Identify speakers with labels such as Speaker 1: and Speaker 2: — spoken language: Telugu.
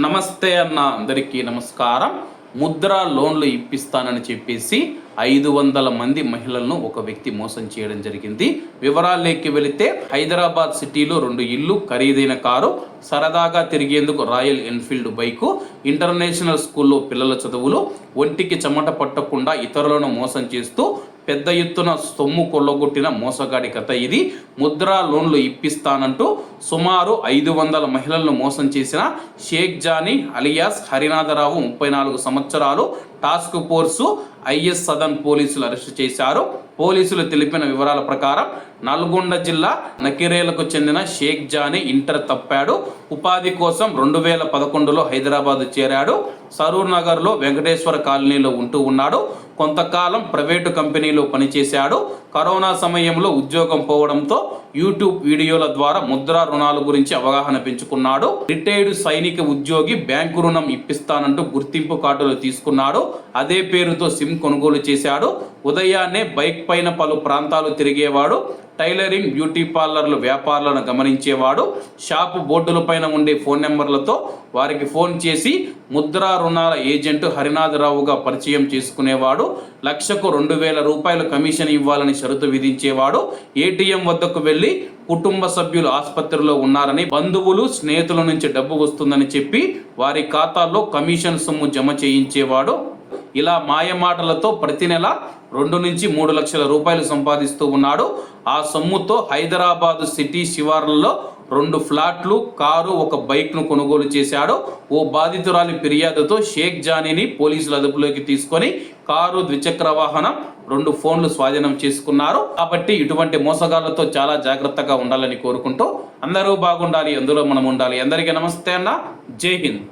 Speaker 1: నమస్తే అన్న అందరికీ నమస్కారం. ముద్ర లోన్లు ఇప్పిస్తానని చెప్పేసి ఐదు వందల మంది మహిళలను ఒక వ్యక్తి మోసం చేయడం జరిగింది. వివరాల్లోకి వెళితే హైదరాబాద్ సిటీలో రెండు ఇల్లు ఖరీదైన కారు సరదాగా తిరిగేందుకు రాయల్ ఎన్ఫీల్డ్ బైకు ఇంటర్నేషనల్ స్కూల్లో పిల్లల చదువులు ఒంటికి చెమట పట్టకుండా ఇతరులను మోసం చేస్తూ పెద్ద ఎత్తున సొమ్ము కొల్లగొట్టిన మోసగాడి కథ ఇది. ముద్రా లోన్లు ఇప్పిస్తానంటూ సుమారు ఐదు వందల మహిళలను మోసం చేసిన షేక్ జానీ అలియాస్ హరినాథరావు ముప్పై నాలుగు సంవత్సరాలు టాస్క్ ఫోర్సు ఐఎస్ సదన్ పోలీసులు అరెస్టు చేశారు. పోలీసులు తెలిపిన వివరాల ప్రకారం నల్గొండ జిల్లా నకిరేలకు చెందిన షేక్ జానీ ఇంటర్ తప్పాడు. ఉపాధి కోసం రెండు వేల పదకొండులో హైదరాబాద్ చేరాడు. సరూర్ నగర్లో వెంకటేశ్వర కాలనీలో ఉంటూ ఉన్నాడు. కొంతకాలం ప్రైవేటు కంపెనీలో పనిచేశాడు. కరోనా సమయంలో ఉద్యోగం పోవడంతో యూట్యూబ్ వీడియోల ద్వారా ముద్రా రుణాల గురించి అవగాహన పెంచుకున్నాడు. రిటైర్డ్ సైనిక ఉద్యోగి బ్యాంకు రుణం ఇప్పిస్తానంటూ గుర్తింపు కార్డులు తీసుకున్నాడు. అదే పేరుతో సిమ్ కొనుగోలు చేశాడు. ఉదయాన్నే బైక్ పైన పలు ప్రాంతాలు తిరిగేవాడు. టైలరింగ్ బ్యూటీ పార్లర్లు వ్యాపారాలను గమనించేవాడు. షాపు బోర్డులపైన ఉండే ఫోన్ నెంబర్లతో వారికి ఫోన్ చేసి ముద్రా రుణాల ఏజెంట్ హరినాథరావుగా పరిచయం చేసుకునేవాడు. లక్షకు రెండు వేల రూపాయలు కమిషన్ ఇవ్వాలని షరతు విధించేవాడు. ఏటీఎం వద్దకు వెళ్ళి కుటుంబ సభ్యులు ఆసుపత్రిలో ఉన్నారని బంధువులు స్నేహితుల నుంచి డబ్బు వస్తుందని చెప్పి వారి ఖాతాల్లో కమిషన్ సొమ్ము జమ చేయించేవాడు. ఇలా మాయమాటలతో ప్రతి నెల రెండు నుంచి మూడు లక్షల రూపాయలు సంపాదిస్తూ ఉన్నాడు. ఆ సొమ్ముతో హైదరాబాదు సిటీ శివార్లలో రెండు ఫ్లాట్లు కారు ఒక బైక్ను కొనుగోలు చేశాడు. ఓ బాధితురాలి ఫిర్యాదుతో షేక్ జానీని పోలీసులు అదుపులోకి తీసుకొని కారు ద్విచక్ర వాహనం రెండు ఫోన్లు స్వాధీనం చేసుకున్నారు. కాబట్టి ఇటువంటి మోసగాళ్ళతో చాలా జాగ్రత్తగా ఉండాలని కోరుకుంటూ అందరూ బాగుండాలి అందులో మనం ఉండాలి. అందరికీ నమస్తే అన్న. జై హింద్.